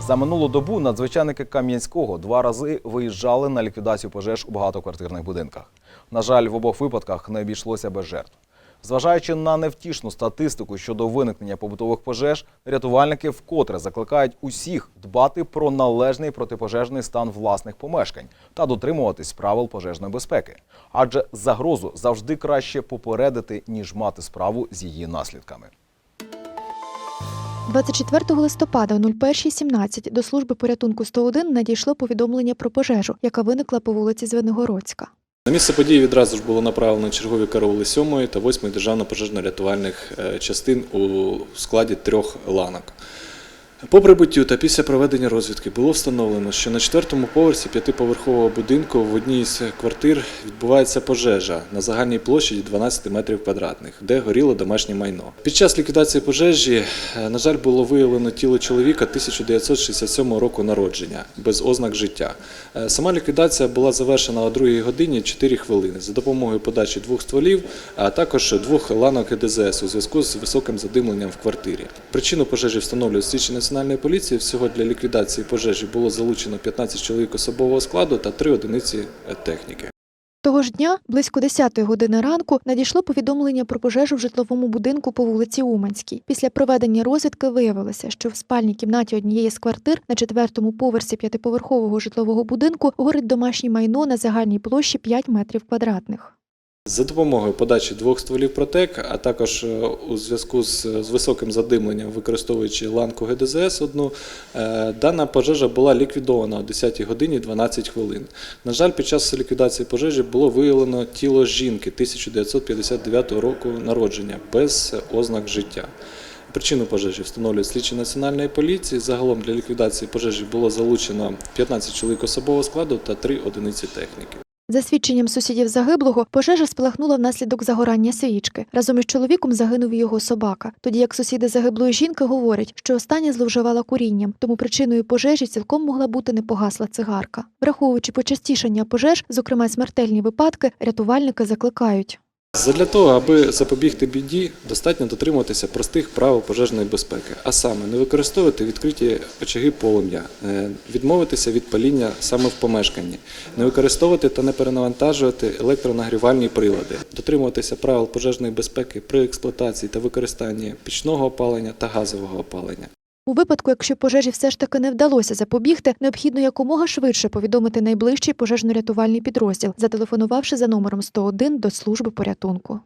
За минулу добу надзвичайники Кам'янського два рази виїжджали на ліквідацію пожеж у багатоквартирних будинках. На жаль, в обох випадках не обійшлося без жертв. Зважаючи на невтішну статистику щодо виникнення побутових пожеж, рятувальники вкотре закликають усіх дбати про належний протипожежний стан власних помешкань та дотримуватись правил пожежної безпеки. Адже загрозу завжди краще попередити, ніж мати справу з її наслідками. 24 листопада о 01.17 до служби порятунку 101 надійшло повідомлення про пожежу, яка виникла по вулиці Звенигородська. На місце події відразу ж було направлено чергові караули 7 та 8 державно-пожежно-рятувальних е, частин у складі трьох ланок. По прибуттю та після проведення розвідки було встановлено, що на четвертому поверсі п'ятиповерхового будинку в одній з квартир відбувається пожежа на загальній площі 12 метрів квадратних, де горіло домашнє майно. Під час ліквідації пожежі, е, на жаль, було виявлено тіло чоловіка 1967 року народження без ознак життя. Е, Сама ліквідація була завершена о 2 годині 4 хвилини за допомогою подачі двох стволів, а також двох ланок ГДЗС у зв'язку з високим задимленням в квартирі. Причину пожежі встановлюють слідчі національної поліції. Всього для ліквідації пожежі було залучено 15 чоловік особового складу та 3 одиниці е, техніки. Того ж дня, близько 10 години ранку, надійшло повідомлення про пожежу в житловому будинку по вулиці Уманській. Після проведення розвідки виявилося, що в спальній кімнаті однієї з квартир на четвертому поверсі п'ятиповерхового житлового будинку горить домашнє майно на загальній площі 5 метрів квадратних. За допомогою подачі двох стволів протек, а також е, у зв'язку з, високим задимленням, використовуючи ланку ГДЗС одну, е, дана пожежа була ліквідована о 10 годині 12 хвилин. На жаль, під час ліквідації пожежі було виявлено тіло жінки 1959 року народження без ознак життя. Причину пожежі встановлюють слідчі національної поліції. Загалом для ліквідації пожежі було залучено 15 чоловік особового складу та 3 одиниці техніки. За свідченням сусідів загиблого, пожежа спалахнула внаслідок загорання свічки. Разом із чоловіком загинув його собака. Тоді як сусіди загиблої жінки говорять, що остання зловживала курінням, тому причиною пожежі цілком могла бути непогасла цигарка. Враховуючи почастішання пожеж, зокрема смертельні випадки, рятувальники закликають. Задля того, аби запобігти біді, достатньо дотримуватися простих правил пожежної безпеки, а саме не використовувати відкриті очаги полум'я, е, відмовитися від паління саме в помешканні, не використовувати та не перенавантажувати електронагрівальні прилади, дотримуватися правил пожежної безпеки при експлуатації та використанні пічного опалення та газового опалення. У випадку, якщо пожежі все ж таки не вдалося запобігти, необхідно якомога швидше повідомити найближчий пожежно-рятувальний підрозділ, зателефонувавши за номером 101 до служби порятунку.